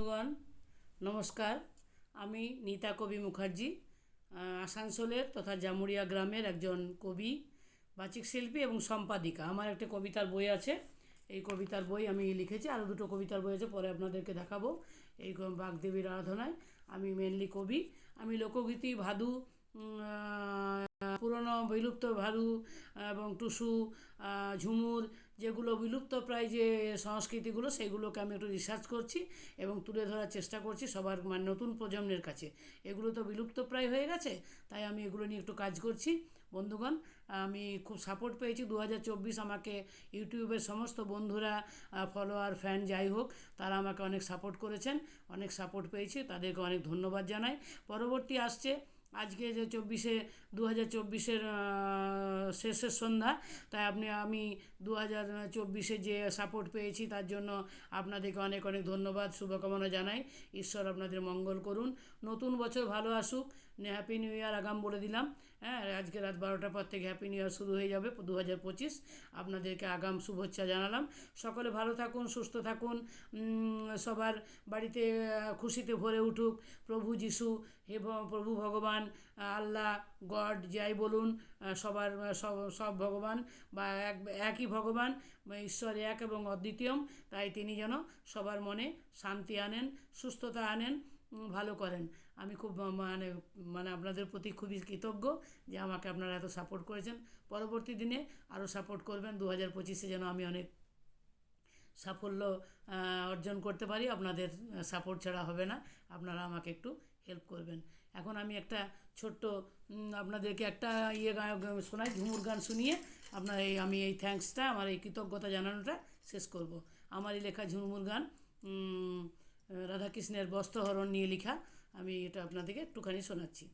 বন্ধুগণ, নমস্কার। আমি নিতা কবি মুখার্জি আসানসোলের তথা জামুরিয়া গ্রামের একজন কবি, বাচিক শিল্পী এবং সম্পাদিকা। আমার একটা কবিতার বই আছে। এই কবিতার বই আমি লিখেছি। আরও দুটো কবিতার বই আছে, পরে আপনাদেরকে দেখাবো এই বাগদেবীর আরাধনায়। আমি মেনলি কবি। আমি লোকগীতি, ভাদু পুরনো বিলুপ্ত ভাদু এবং টুসু ঝুমুর যেগুলো বিলুপ্ত প্রায় যে সংস্কৃতিগুলো, সেগুলোকে আমি একটু রিসার্চ করছি এবং তুলে ধরার চেষ্টা করছি সবার মানে নতুন প্রজন্মের কাছে। এগুলো তো বিলুপ্ত প্রায় হয়ে গেছে, তাই আমি এগুলো নিয়ে একটু কাজ করছি। বন্ধুগণ, আমি খুব সাপোর্ট পেয়েছি। দু হাজার চব্বিশ আমাকে ইউটিউবের সমস্ত বন্ধুরা ফলোয়ার ফ্যান যাই হোক, তারা আমাকে অনেক সাপোর্ট করেছেন, অনেক সাপোর্ট পেয়েছি। তাদেরকে অনেক ধন্যবাদ জানাই। পরবর্তী আসছে আজকে যে চব্বিশে দু হাজার চব্বিশের শেষের সন্ধ্যা। তাই আপনি, আমি দু হাজার চব্বিশে যে সাপোর্ট পেয়েছি, তার জন্য আপনাদেরকে অনেক অনেক ধন্যবাদ, শুভকামনা জানাই। ঈশ্বর আপনাদের মঙ্গল করুন। নতুন বছর ভালো আসুক। হ্যাপি নিউ ইয়ার আগাম বলে দিলাম। হ্যাঁ আজকে রাত বারোটার পর থেকে হ্যাপি নিউ ইয়ার শুরু হয়ে যাবে দু হাজার পঁচিশ। আপনাদেরকে আগাম শুভেচ্ছা জানালাম। সকলে ভালো থাকুন, সুস্থ থাকুন। সবার বাড়িতে খুশিতে ভরে উঠুক। প্রভু যিশু হে প্রভু ভগবান আল্লাহ, গড যাই বলুন সবার সব সব ভগবান বা এক, একই ভগবান, ঈশ্বর এক এবং অদ্বিতীয়ম। তাই তিনি যেন সবার মনে শান্তি আনেন, সুস্থতা আনেন। ভালো করেন। আমি খুব মানে মানে আপনাদের প্রতি খুবই কৃতজ্ঞ যে আমাকে আপনারা এত সাপোর্ট করেছেন। পরবর্তী দিনে আরও সাপোর্ট করবেন। দু হাজার পঁচিশে যেন আমি অনেক সাফল্য অর্জন করতে পারি। আপনাদের সাপোর্ট ছাড়া হবে না। আপনারা আমাকে একটু হেল্প করবেন। এখন আমি একটা ছোট্ট আপনাদেরকে একটা ইয়ে গায়ক শোনাই, ঝুমুর গান শুনিয়ে আপনার এই, আমি এই থ্যাঙ্কসটা আমার এই কৃতজ্ঞতা জানানোটা শেষ করব। আমারই লেখা ঝুমুর গান রাধাকৃষ্ণের বস্ত্রহরণ নিয়ে লেখা। আমি এটা আপনাদেরকে একটুখানি শোনাচ্ছি।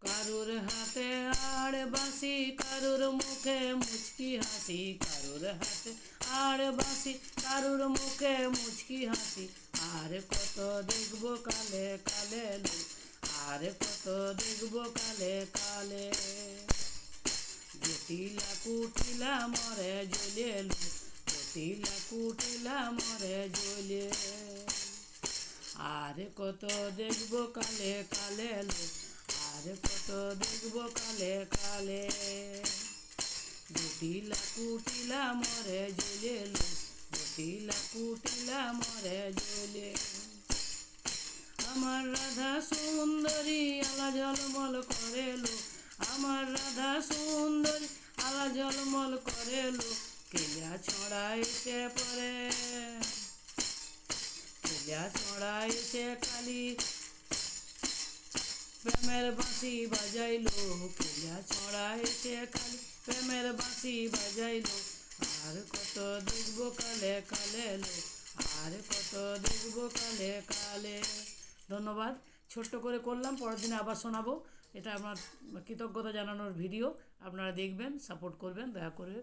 কারুর হাতে আর বাঁশি, কারুর মুখে মুচকি হাসি, কারুর হাতে আর বাঁশি, কারুর মুখে মুচকি হাসি। আর কত দেখব কালে কালে আর কত দেখব কালে কালে। জটিলা কুটিলা মরে জ্বলে মরে জ্বলে। আর কত দেখব কালে কালে আর কত দেখব কালে কালে। জটিলা কুটিলা মরে জ্বলে লো জটিলা কুটিলা মরে জ্বলে। আমার রাধা সুন্দরী আলা ঝলমল করেলো আমার রাধা সুন্দরী আলা ঝলমল করেলো কেলা ছড়াইতে পরে। কেলা ছড়াইতে কালি প্রেমের বাঁশি বাজাইলো কেলা ছড়াইতে খালি। প্রেমের বাঁশি বাজাইলো, আর কত দেখব কালে কালে লো, আর কত দেখব কালে কালে। ধন্যবাদ, ছোট্ট করে করলাম, পরের দিনে আবার শোনাবো। এটা আমার কৃতজ্ঞতা জানানোর ভিডিও, আপনারা দেখবেন, সাপোর্ট করবেন, দয়া করে